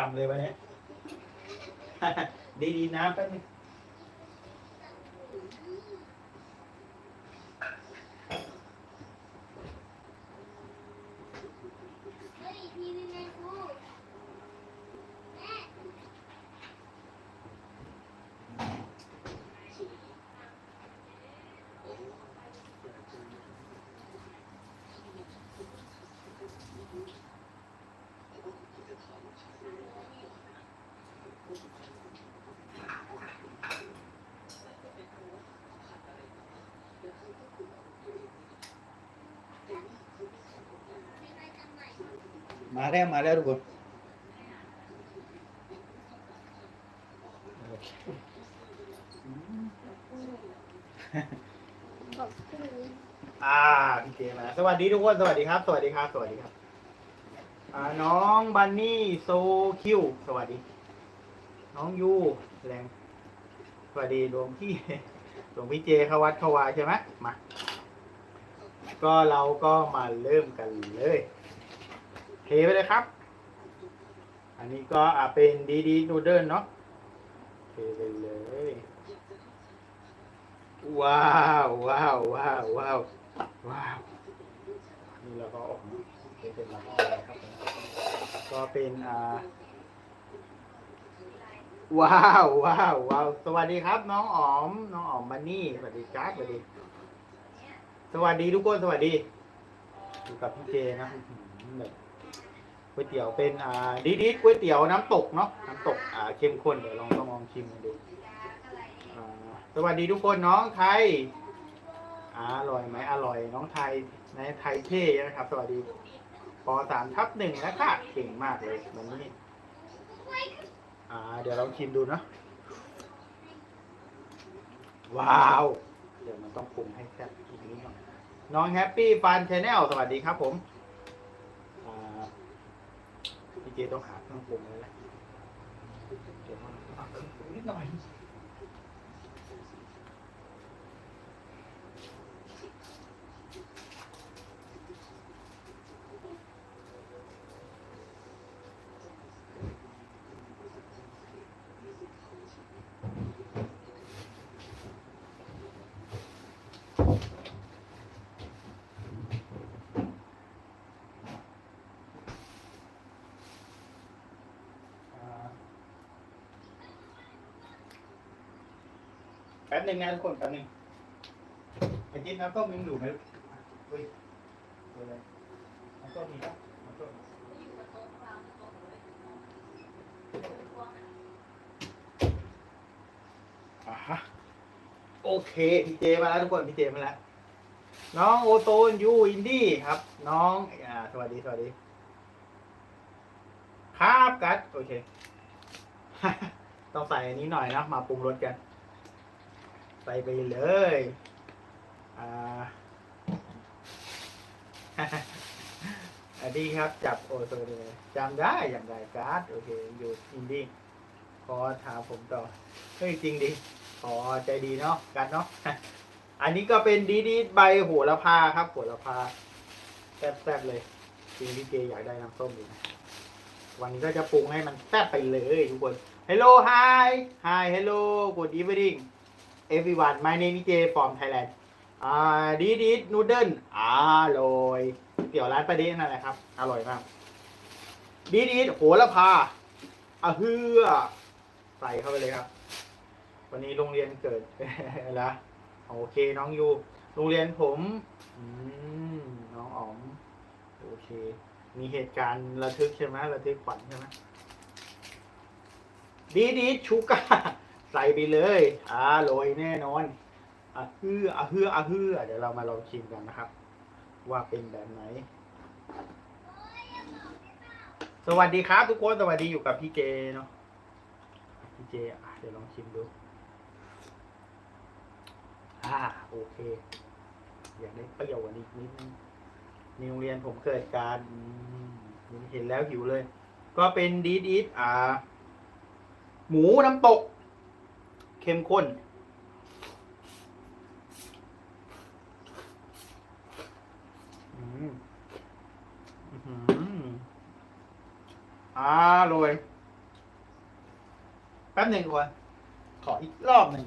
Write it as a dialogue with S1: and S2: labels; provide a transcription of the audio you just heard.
S1: ช่ำเลยวันนี้ดีดีๆน้ำแป๊บนึง
S2: เฮ้ยทีวีแมนกูแม่
S1: มาแล้วมาแล้วทุกคนโอเค
S2: บอกพรุ่งนี้
S1: อ่าพี่เจมาสวัสดีทุกคน สวัสดีครับ สวัสดีครับ สวัสดีครับ น้องบันนี่โซคิว สวัสดี น้องยูแรงสวัสดีหลวงพี่หลวงพี่เจเข้าวัดเข้าวาใช่ไหมมาก็เราก็มาเริ่มกันเลยเทไปเลยครับ อันนี้ก็อ่าเป็นดีดีนูเดิลเนาะเทไปเลยว้าวว้าวว้าวว้าวว้าวนี่เราก็ออกเป็นเราก็อะไรครับก็เป็นอ่า ว้าวว้าวว้าวสวัสดีครับ น้องอ๋อม น้องอ๋อมบันนี่สวัสดีจ้าสวัสดี สวัสดีทุกคนสวัสดีอยู่กับพี่เจนะหือแบบก๋วยเตี๋ยวเป็นอ่าดีดีก๋วยเตี๋ยวน้ำตกเนาะน้ำตกอ่าเข้มข้นเดี๋ยวลองต้องลองชิมกันดูอ่าสวัสดีทุกคนน้องไทยอาอร่อยไหมอร่อย น้องไทยในไทยเท่นะครับ สวัสดีปสามทับหนึ่งแล้วค่ะเก่งมากเลยวันนี้ อ่า เดี๋ยวลองชิมดูเนาะว้าว เดี๋ยวมันต้องปรุงให้แซ่บอีกนิดหน่อยน้องแฮปปี้ฟันชแนลสวัสดีครับผมพี่เจต้องหาเครื่องปรุงเลยแหละเดี๋ยวมันเอาเครื่องปรุงนิดหน่อย แป๊บหนึงนะทุกคนแป๊บหนึงไอ้จิ๊บน้ำต้มยังอยู่ไหมอุ้ยตัวอะไรน้ำต้มมีปะน้ำต้มอ่าฮะโอเคพี่เจมาแล้วทุกคนพี่เจมาแล้ว น้องโอโตนยูอินดี้ครับ น้องอ่าสวัสดีสวัสดี ครับกัดโอเค ต้องใส่อันนี้หน่อยนะ มาปรุงรสกัน ใส่ไปเลยอ่าอันนี้ครับจับโอโซเลยจำได้อย่างไรการ์ดโอเคอยู่อินดี้ขอถามผมต่อเฮ้ยจริงดิขอใจดีเนาะกันเนาะอันนี้ก็เป็นดีดีใบโหระพาครับโหระพาแซ่บๆเลยจริงพี่เจอยากได้น้ำส้มอยู่นะวันนี้ก็จะปรุงให้มันแซ่บไปเลยทุกคน Hello hi hi hello good evening everyone my name is Jay from Thailand อ่าดีดีนูเดิลอร่อยเตี๋ยวร้านประเด็นนั่นแหละครับ อร่อยมาก ดีดีโหระพาอะเฮือใส่เข้าไปเลยครับ วันนี้โรงเรียนเกิดแล้วโอเคน้องยูโรงเรียนผมอืมน้องอ๋อมโอเค มีเหตุการณ์ระทึกใช่ไหมระทึกขวัญใช่ไหมดีดีชูกา ใส่ไปเลยอ่าโรยแน่นอนอะเฮืออะเฮืออะเฮือเดี๋ยวเรามาลองชิมกันนะครับ ว่าเป็นแบบไหน สวัสดีครับทุกคนสวัสดีอยู่กับพี่เจเนาะพี่เจอะเดี๋ยวลองชิมดูอ่าโอเค อยากได้เปรี้ยวกว่านี้นิดนึงในโรงเรียนผมเกิดการเห็นแล้วหิวเลย ก็เป็นดีดอีทอ่า หมูน้ำตก เข้มข้น อ่ารวยแป๊บหนึ่งก่อนขออีกรอบหนึ่ง